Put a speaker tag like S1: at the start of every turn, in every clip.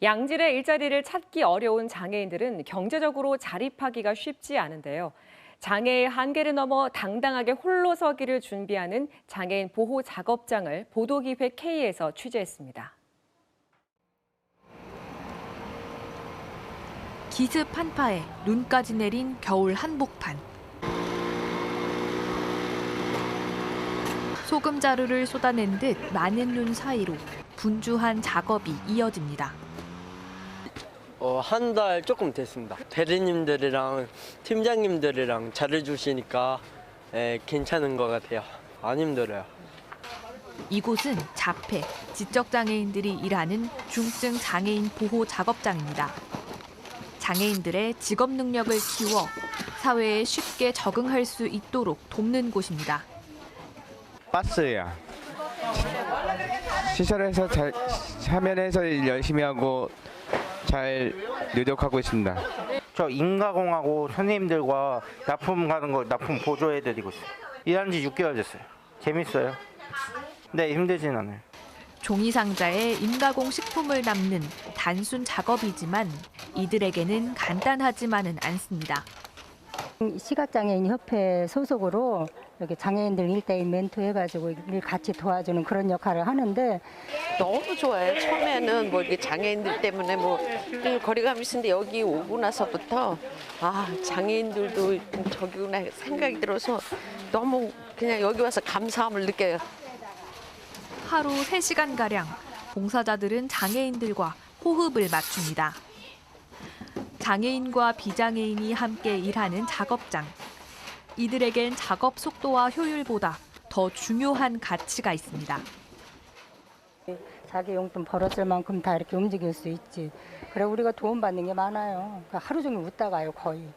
S1: 양질의 일자리를 찾기 어려운 장애인들은 경제적으로 자립하기가 쉽지 않은데요. 장애의 한계를 넘어 당당하게 홀로 서기를 준비하는 장애인 보호 작업장을 보도기획 K에서 취재했습니다.
S2: 기습 한파에 눈까지 내린 겨울 한복판. 소금 자루를 쏟아낸 듯 많은 눈 사이로 분주한 작업이 이어집니다.
S3: 어, 한 달 조금 됐습니다. 대리님들이랑 팀장님들이랑 잘해주시니까 예, 괜찮은 것 같아요. 안 힘들어요.
S2: 이곳은 자폐, 지적장애인들이 일하는 중증 장애인 보호 작업장입니다. 장애인들의 직업 능력을 키워 사회에 쉽게 적응할 수 있도록 돕는 곳입니다.
S4: 버스야. 시설에서 잘 화면에서 일 열심히 하고 잘 노력하고 있습니다.
S5: 저 인가공하고 선생님들과 납품 가는 거 납품 보조해드리고 있어요. 일한 지 6개월 됐어요. 재밌어요. 네, 힘들진 않아요.
S2: 종이 상자에 인가공 식품을 담는 단순 작업이지만 이들에게는 간단하지만은 않습니다.
S6: 시각장애인 협회 소속으로 이렇게 장애인들 일대일 멘토 해가지고 일 같이 도와주는 그런 역할을 하는데
S7: 너무 좋아요. 처음에는 뭐 이렇게 장애인들 때문에 뭐늘 거리감이 있었는데 여기 오고 나서부터 아 장애인들도 저기구나 생각이 들어서 너무 그냥 여기 와서 감사함을 느껴요.
S2: 하루 3시간가량 봉사자들은 장애인들과 호흡을 맞춥니다. 장애인과 비장애인이 함께 일하는 작업장. 이들에겐 작업 속도와 효율보다 더 중요한 가치가 있습니다.
S6: 자기 용돈 벌었을 만큼 다 이렇게 움직일 수 있지. 그래 우리가 도움 받는 게 많아요. 그러니까 하루 종일 웃다 가요 거의.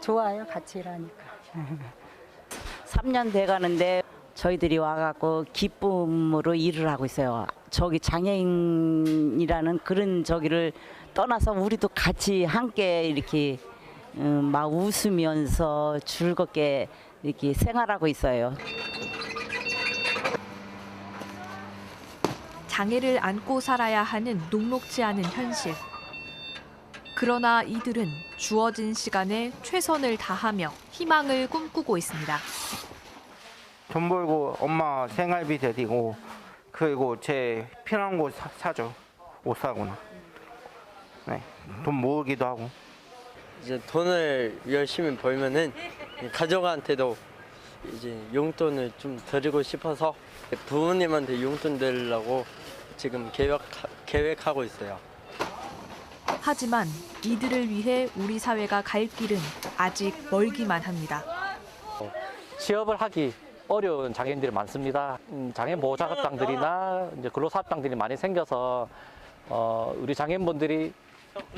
S6: 좋아요 같이 일하니까.
S8: 3년 돼 가는데 저희들이 와갖고 기쁨으로 일을 하고 있어요. 저기 장애인이라는 그런 저기를 떠나서 우리도 같이 함께 이렇게 음, 막 웃으면서 즐겁게 이렇게 생활하고 있어요.
S2: 장애를 안고 살아야 하는 녹록지 않은 현실. 그러나 이들은 주어진 시간에 최선을 다하며 희망을 꿈꾸고 있습니다.
S5: 돈 벌고 엄마 생활비 드리고 그리고 제 필요한 거 사, 사죠. 옷 사거나. 네, 돈 모으기도 하고.
S3: 이제 돈을 열심히 벌면은 가족한테도 이제 용돈을 좀 드리고 싶어서 부모님한테 용돈 드리려고 지금 계획 계획하고 있어요.
S2: 하지만 이들을 위해 우리 사회가 갈 길은 아직 멀기만 합니다.
S9: 취업을 하기 어려운 장애인들이 많습니다. 음, 장애인 보호 작업장들이나 이제 근로사업장들이 많이 생겨서 어, 우리 장애인분들이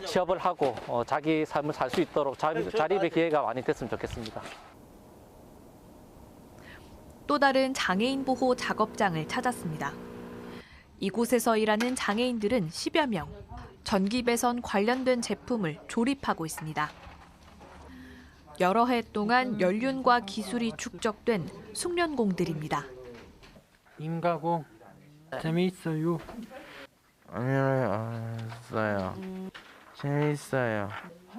S9: 취업을 하고 어, 자기 삶을 살 수 있도록 자, 자립의 기회가 많이 됐으면 좋겠습니다.
S2: 또 다른 장애인 보호 작업장을 찾았습니다. 이곳에서 일하는 장애인들은 10여 명. 전기 배선 관련된 제품을 조립하고 있습니다. 여러 해 동안 연륜과 기술이 축적된 숙련공들입니다.
S10: 인가공 재미있어요.
S4: 안녕하세요. 재밌어요.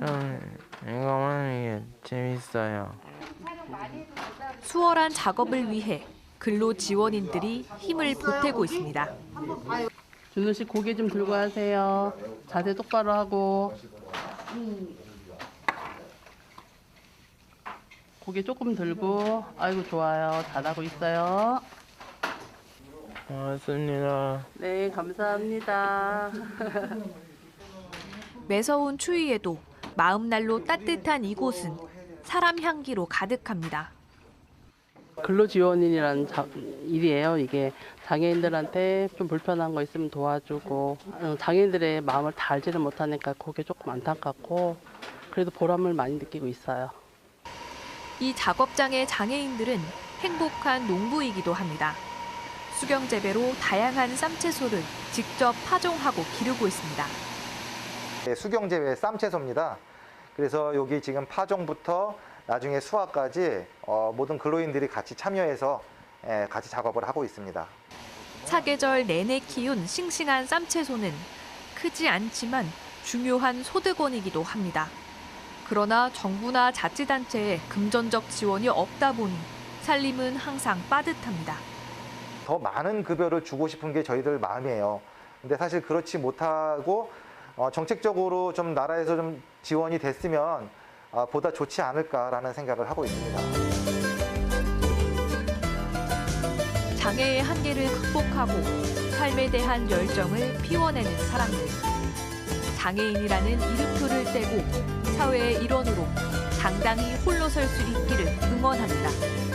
S4: 좀 이거만 이게 재밌어요.
S2: 수월한 작업을 위해 근로 지원인들이 힘을 보태고 있습니다.
S11: 준우 씨 고개 좀 들고 하세요. 자세 똑바로 하고. 고개 조금 들고. 아이고 좋아요. 잘하고 있어요.
S4: 고맙습니다.
S11: 네, 감사합니다.
S2: 매서운 추위에도 마음날로 따뜻한 이곳은 사람 향기로 가득합니다.
S11: 근로지원인이라는 자- 일이에요. 이게 장애인들한테 좀 불편한 거 있으면 도와주고 어, 장애인들의 마음을 다 알지는 못하니까 그게 조금 안타깝고 그래도 보람을 많이 느끼고 있어요.
S2: 이 작업장의 장애인들은 행복한 농부이기도 합니다. 수경 재배로 다양한 쌈채소를 직접 파종하고 기르고 있습니다.
S12: 네, 수경 재배 쌈채소입니다. 그래서 여기 지금 파종부터 나중에 수확까지 어, 모든 근로인들이 같이 참여해서 예, 같이 작업을 하고 있습니다.
S2: 사계절 내내 키운 싱싱한 쌈채소는 크지 않지만 중요한 소득원이기도 합니다. 그러나 정부나 자치단체의 금전적 지원이 없다 보니 살림은 항상 빠듯합니다.
S12: 더 많은 급여를 주고 싶은 게 저희들 마음이에요. 근데 사실 그렇지 못하고 어, 정책적으로 좀 나라에서 좀 지원이 됐으면 아, 보다 좋지 않을까라는 생각을 하고 있습니다.
S2: 장애의 한계를 극복하고 삶에 대한 열정을 피워내는 사람들. 장애인이라는 이름표를 떼고 사회의 일원으로 당당히 홀로 설 수 있기를 응원합니다.